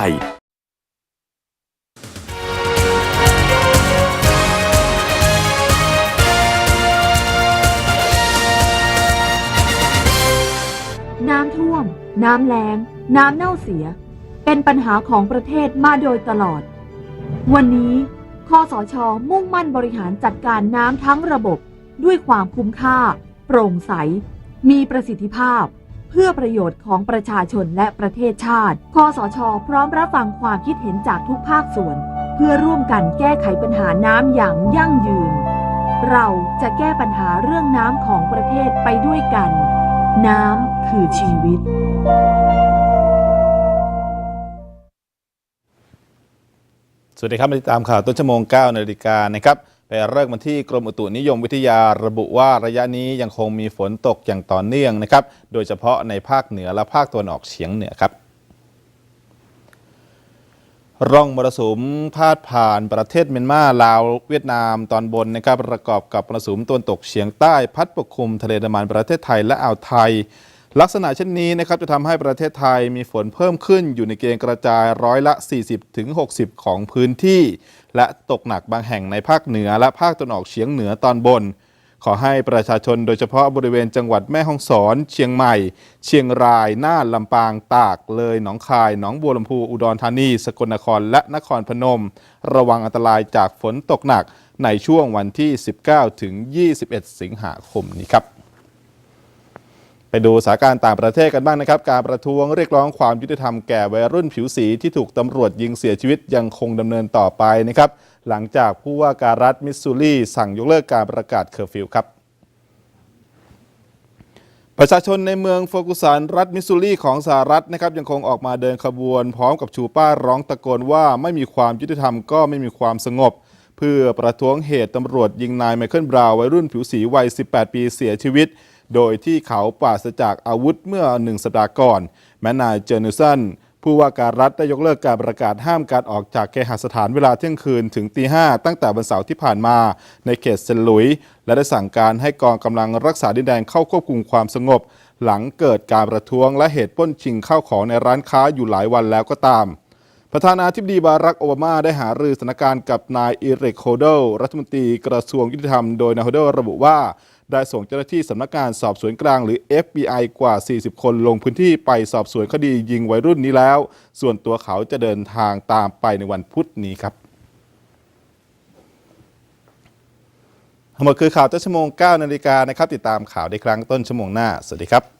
ทยน้ำท่วม น้ำแล้ง น้ำเน่าเสีย เป็นปัญหาของประเทศมาโดยตลอด วันนี้คอสชมุ่งมั่นบริหารจัดการน้ำทั้งระบบ ด้วยความคุ้มค่า โปร่งใส มีประสิทธิภาพ เพื่อประโยชน์ของประชาชนและประเทศชาติคอสช พร้อมรับฟังความคิดเห็นจากทุกภาคส่วน เพื่อร่วมกันแก้ไขปัญหาน้ำอย่างยั่งยืน เราจะแก้ปัญหาเรื่องน้ำของประเทศไปด้วยกัน น้ำคือชีวิตสวัสดีครับมาติดตามข่าวต้นชั่วโมง9นาฬิกานะครับ ไปเริ่มกันที่กรมอุตุนิยมวิทยาระบุว่าระยะนี้ยังคงมีฝนตกอย่างต่อเนื่องนะครับ โดยเฉพาะในภาคเหนือและภาคตะวันออกเฉียงเหนือครับร่องมรสุมพาดผ่านประเทศเมียนมาลาวเวียดนามตอนบนนะครับประกอบกับมรสุมตะวันตกเฉียงใต้ พัดปกคลุมทะเลอันดามันประเทศไทยและอ่าวไทย ลักษณะเช่นนี้นะครับจะทำให้ประเทศไทยมีฝนเพิ่มขึ้นอยู่ในเกณฑ์กระจายร้อยละ 40-60 ของพื้นที่ และตกหนักบางแห่งในภาคเหนือและภาคตะวันออกเฉียงเหนือตอนบน ขอให้ประชาชนโดยเฉพาะบริเวณจังหวัดแม่ฮ่องสอน เชียงใหม่ เชียงราย น่านลำปาง ตาก เลย หนองคาย หนองบัวลำพู อุดรธานี สกลนคร และนครพนม ระวังอันตรายจากฝนตกหนักในช่วงวันที่ 19ถึง21 สิงหาคมนี้ครับ ไปดูสถานการณ์ต่างประเทศกันบ้างนะครับ การประท้วงเรียกร้องความยุติธรรมแก่วัยรุ่นผิวสีที่ถูกตำรวจยิงเสียชีวิตยังคงดำเนินต่อไปนะครับ หลังจากผู้ว่าการรัฐมิสซูรีสั่งยกเลิกการประกาศเคอร์ฟิวครับ ประชาชนในเมืองโฟกุสันรัฐมิสซูรีของสหรัฐนะครับยังคงออกมาเดินขบวน พร้อมกับชูป้าร้องตะโกนว่าไม่มีความยุติธรรมก็ไม่มีความสงบ เพื่อประท้วงเหตุตำรวจยิงนายไมเคิลบราว์วัยรุ่นผิวสีวัย 18 ปีเสียชีวิต โดยที่เขาปราศจากอาวุธเมื่อหนึ่งสัปดาห์ก่อน แม้นายเจอร์นิสันผู้ว่าการรัฐได้ยกเลิกการประกาศห้ามการออกจากเคหสถานเวลาเที่ยงคืนถึงตีห้าตั้งแต่วันเสาร์ที่ผ่านมาในเขตเซนหลุย และได้สั่งการให้กองกำลังรักษาดินแดนเข้าควบคุมความสงบ หลังเกิดการประท้วงและเหตุป้นชิงข้าวของในร้านค้าอยู่หลายวันแล้วก็ตาม ประธานาธิบดีบารักโอบามาได้หารือสถานการณ์กับนายอิริกโฮเดลรัฐมนตรีกระทรวงยุติธรรมโดยนายโฮเดลระบุว่า ได้ส่งเจ้าหน้าที่สำนักงานสอบสวนกลางหรือ FBI กว่า 40 คนลงพื้นที่ไปสอบสวนคดียิงวัยรุ่นนี้แล้ว ส่วนตัวเขาจะเดินทางตามไปในวันพุธนี้ครับทั้งหมดคือข่าวต้นชั่วโมง9นาฬิกานะครับ ติดตามข่าวได้ครั้งต้นชั่วโมงหน้า สวัสดีครับ